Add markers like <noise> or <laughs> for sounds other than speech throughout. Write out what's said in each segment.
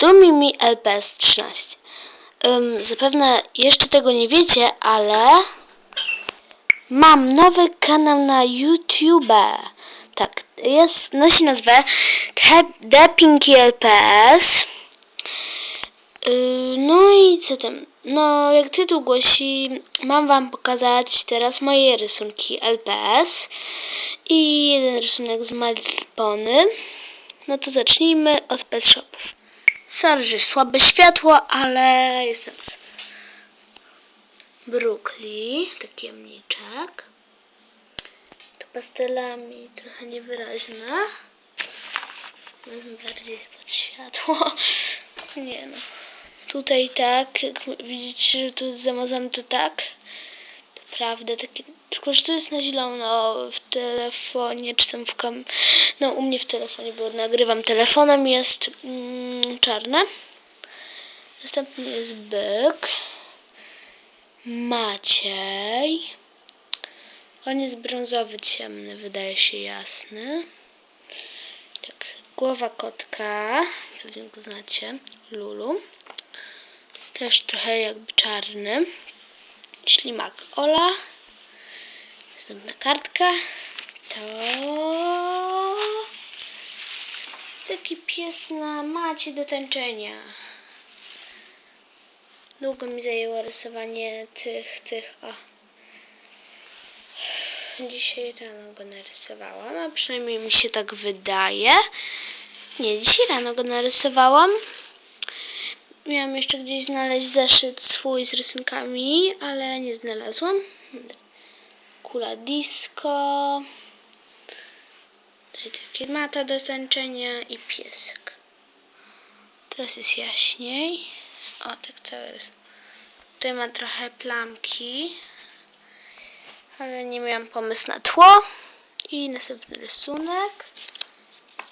Dumimi LPS 13. Ym, zapewne jeszcze tego nie wiecie, ale mam nowy kanał na YouTube. Tak, jest, nosi nazwę Pinky LPS. Yy, No i co tam? No, jak tytuł głosi, mam wam pokazać teraz moje rysunki LPS i jeden rysunek z Malpony. No to zacznijmy od pet shopów. Sorry, słabe światło, ale jest noc. Brooklyn, taki jamniczek. Tu pastelami trochę niewyraźna. Wezmę bardziej pod światło. <laughs> Nie no. Tutaj tak, jak widzicie, że tu jest zamazane, to tak. Naprawdę takie, tylko że tu jest na zielono w telefonie, czy tam w kam... No u mnie w telefonie, bo nagrywam telefonem, jest mm, czarne. Następny jest byk. Maciej. On jest brązowy, ciemny, wydaje się jasny. Tak, głowa kotka, pewnie go znacie, Lulu. Też trochę jakby czarny. Ślimak Ola. Następna kartka. To taki pies na macie do tańczenia. Długo mi zajęło rysowanie tych, tych, o. Dzisiaj rano go narysowałam, a przynajmniej mi się tak wydaje. Nie, dzisiaj rano go narysowałam. Miałam jeszcze gdzieś znaleźć zeszyt swój z rysunkami, ale nie znalazłam. Kula disco. Takie mata do tańczenia i piesek. Teraz jest jaśniej. O, tak cały rys. Tutaj ma trochę plamki, ale nie miałam pomysłu na tło. I następny rysunek.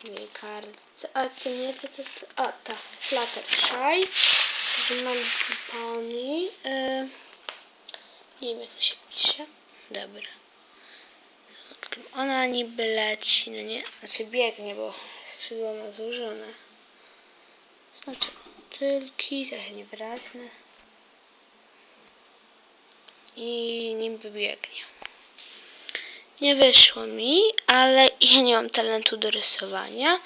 Dwie kartce. A to nie, co to? to- O, to Fluttershy z Monkey Pony. Yy, nie wiem, jak to się pisze. Dobra. Ona niby leci, no nie? Znaczy biegnie, bo skrzydła ma złożone. Znaczy tylki, trochę niewyraźne. I niby biegnie. Nie wyszło mi, ale ja nie mam talentu do rysowania.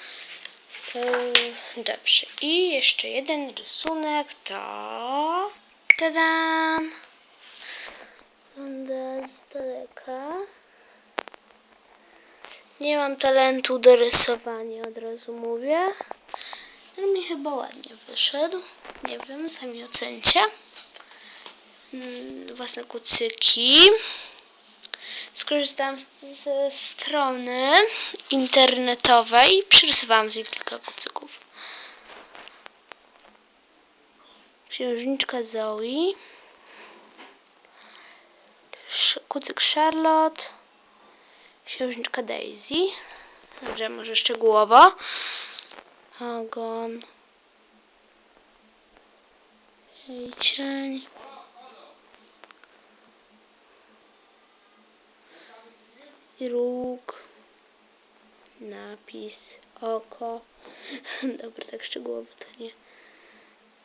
Dobrze. I jeszcze jeden rysunek to... Tadan! Wygląda z daleka. Nie mam talentu do rysowania, od razu mówię. Ale mi chyba ładnie wyszedł. Nie wiem, sami ocencie. Mm, Własne kucyki. Skorzystałam z, ze strony internetowej i przyrysowałam z niej kilka kucyków. Księżniczka Zoe. Kucyk Charlotte. Księżniczka Daisy. Dobrze, może szczegółowo. Ogon. Jej cień. I róg. Napis. Oko. <laughs> Dobra, tak szczegółowo to nie.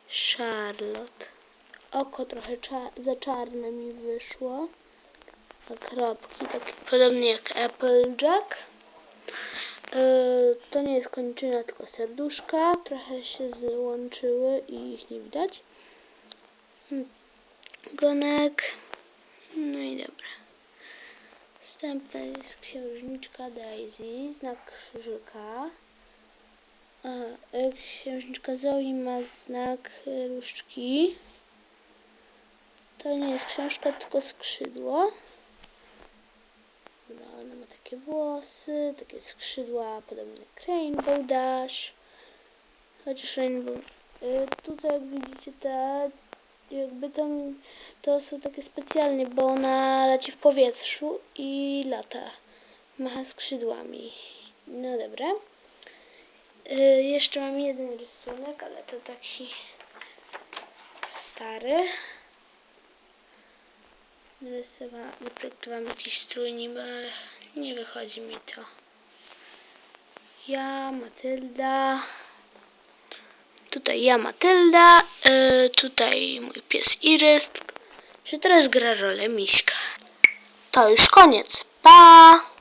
Charlotte. Oko trochę za czarne mi wyszło. A kropki, takie podobnie jak Applejack. Yy, to nie jest kończyna, tylko serduszka. Trochę się złączyły i ich nie widać. Hmm. Gonek. No i dobra. Następna jest księżniczka Daisy, znak krzyżyka. E, księżniczka Zoe ma znak e, różdżki. To nie jest książka, tylko skrzydło. Ma takie włosy, takie skrzydła, podobne jak Rainbow Dash. Chociaż Rainbow... Y, tutaj jak widzicie te... Jakby to, to są takie specjalnie, bo ona leci w powietrzu i lata. Macha skrzydłami. No dobra. Y, jeszcze mam jeden rysunek, ale to taki stary. Narysowałam, zaprojektowałam jakiś strój niby, ale nie wychodzi mi to. Ja, Matylda. tutaj ja Matylda, y, tutaj mój pies Irys, że teraz gra rolę Miśka. To już koniec. Pa!